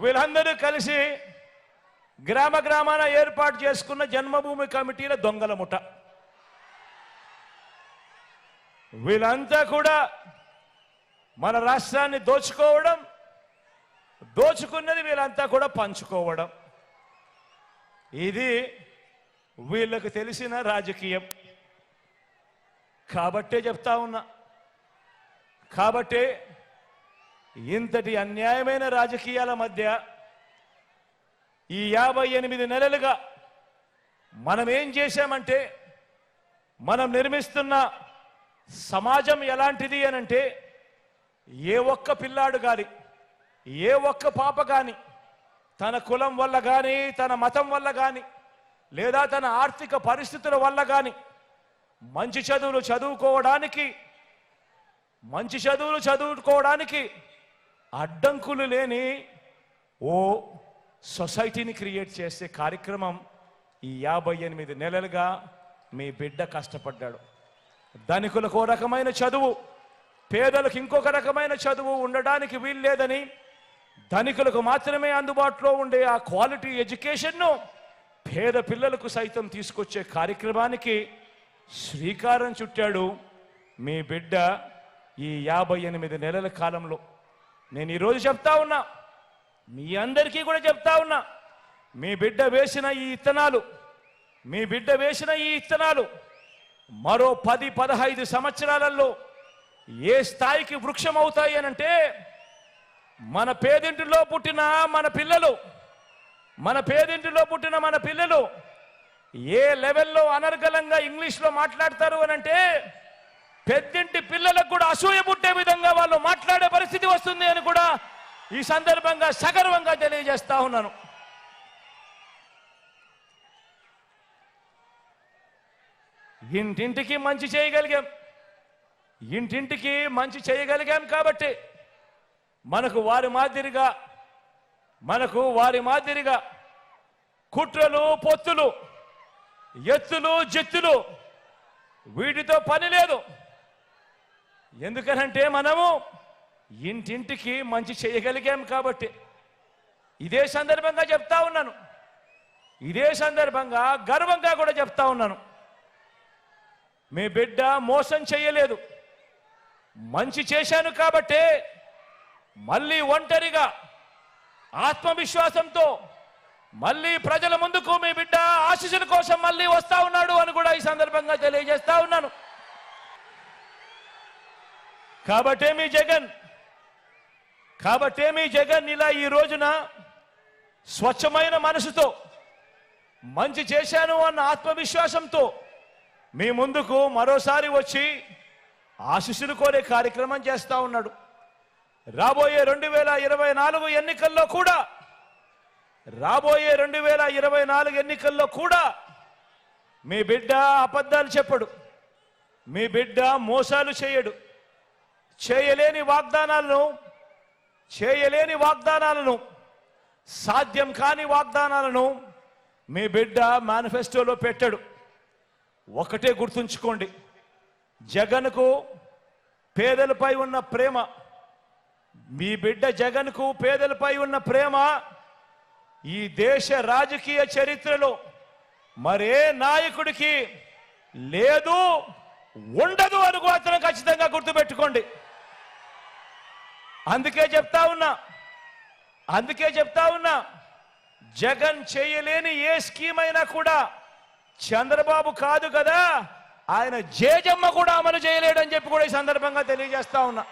వీళ్ళందరూ కలిసి గ్రామ గ్రామాన ఏర్పాటు చేసుకున్న జన్మభూమి కమిటీల దొంగల ముఠ. వీళ్ళంతా కూడా మన రాష్ట్రాన్ని దోచుకోవడం దోచుకున్నది వీళ్ళంతా కూడా పంచుకోవడం. ఇది వీళ్ళకు తెలిసిన రాజకీయం. కాబట్టే చెప్తా ఉన్నా. కాబట్టే ఇంతటి అన్యాయమైన రాజకీయాల మధ్య ఈ యాభై ఎనిమిది నెలలుగా మనం ఏం చేశామంటే మనం నిర్మిస్తున్న సమాజం ఎలాంటిది అనంటే ఏ ఒక్క పిల్లాడు కానీ ఏ ఒక్క పాప కానీ తన కులం వల్ల కానీ తన మతం వల్ల కానీ లేదా తన ఆర్థిక పరిస్థితుల వల్ల కానీ మంచి చదువులు చదువుకోవడానికి మంచి చదువులు చదువుకోవడానికి అడ్డంకులు లేని ఓ సొసైటీని క్రియేట్ చేసే కార్యక్రమం ఈ యాభై ఎనిమిది నెలలుగా మీ బిడ్డ కష్టపడ్డాడు. ధనికులకు ఓ రకమైన చదువు పేదలకు ఇంకొక రకమైన చదువు ఉండడానికి వీలు లేదని ధనికులకు మాత్రమే అందుబాటులో ఉండే ఆ క్వాలిటీ ఎడ్యుకేషన్ను పేద పిల్లలకు సైతం తీసుకొచ్చే కార్యక్రమానికి శ్రీకారం చుట్టాడు మీ బిడ్డ ఈ యాభై ఎనిమిది నెలల కాలంలో. నేను ఈరోజు చెప్తా ఉన్నా. మీ అందరికీ కూడా చెప్తా ఉన్నా. మీ బిడ్డ వేసిన ఈ ఇత్తనాలు మీ బిడ్డ వేసిన ఈ ఇత్తనాలు మరో పది పదహైదు సంవత్సరాలలో ఏ స్థాయికి వృక్షం అవుతాయి అనంటే మన పేదింటిలో పుట్టిన మన పిల్లలు మన పేదింటిలో పుట్టిన మన పిల్లలు ఏ లెవెల్లో అనర్గళంగా ఇంగ్లీష్లో మాట్లాడతారు అనంటే పెద్దింటి పిల్లలకు కూడా అసూయ పుట్టే విధంగా వాళ్ళు మాట్లాడే పరిస్థితి వస్తుంది అని కూడా ఈ సందర్భంగా సగర్వంగా తెలియజేస్తా ఉన్నాను. ఇంటింటికి మంచి చేయగలిగాం. ఇంటింటికి మంచి చేయగలిగాం కాబట్టి మనకు వారి మాదిరిగా మనకు వారి మాదిరిగా కుట్రలు పొత్తులు ఎత్తులు జెత్తులు వీటితో పని లేదు. ఎందుకనంటే మనము ఇంటింటికి మంచి చేయగలిగాం కాబట్టి. ఇదే సందర్భంగా చెప్తా ఉన్నాను. ఇదే సందర్భంగా గర్వంగా కూడా చెప్తా ఉన్నాను. మీ బిడ్డ మోసం చేయలేదు. మంచి చేశాను కాబట్టే మళ్ళీ ఒంటరిగా ఆత్మవిశ్వాసంతో మళ్ళీ ప్రజల ముందుకు మీ బిడ్డ ఆశీస్సుల కోసం మళ్ళీ వస్తా ఉన్నాడు అని కూడా ఈ సందర్భంగా తెలియజేస్తా ఉన్నాను. కాబట్టే మీ జగన్. కాబట్టే మీ జగన్ ఇలా ఈ రోజున స్వచ్ఛమైన మనసుతో మంచి చేశాను అన్న ఆత్మవిశ్వాసంతో మీ ముందుకు మరోసారి వచ్చి ఆశిస్సులు కోరే కార్యక్రమం చేస్తా ఉన్నాడు. రాబోయే రెండు వేల ఇరవై నాలుగు ఎన్నికల్లో కూడా రాబోయే రెండు వేల ఇరవై నాలుగు ఎన్నికల్లో కూడా మీ బిడ్డ అబద్ధాలు చెప్పడు. మీ బిడ్డ మోసాలు చేయడు. చేయలేని వాగ్దానాలను చేయలేని వాగ్దానాలను సాధ్యం కాని వాగ్దానాలను మీ బిడ్డ మేనిఫెస్టోలో పెట్టాడు. ఒకటే గుర్తుంచుకోండి జగన్కు పేదలపై ఉన్న ప్రేమ మీ బిడ్డ జగన్కు పేదలపై ఉన్న ప్రేమ ఈ దేశ రాజకీయ చరిత్రలో మరే నాయకుడికి లేదు ఉండదు అని ఖచ్చితంగా గుర్తుపెట్టుకోండి. అందుకే చెప్తా ఉన్నా. అందుకే చెప్తా ఉన్నా. జగన్ చేయలేని ఏ స్కీమ్ అయినా కూడా చంద్రబాబు కాదు కదా ఆయన జేజమ్మ కూడా అమలు చేయలేడని చెప్పి కూడా ఈ సందర్భంగా తెలియజేస్తా ఉన్నా.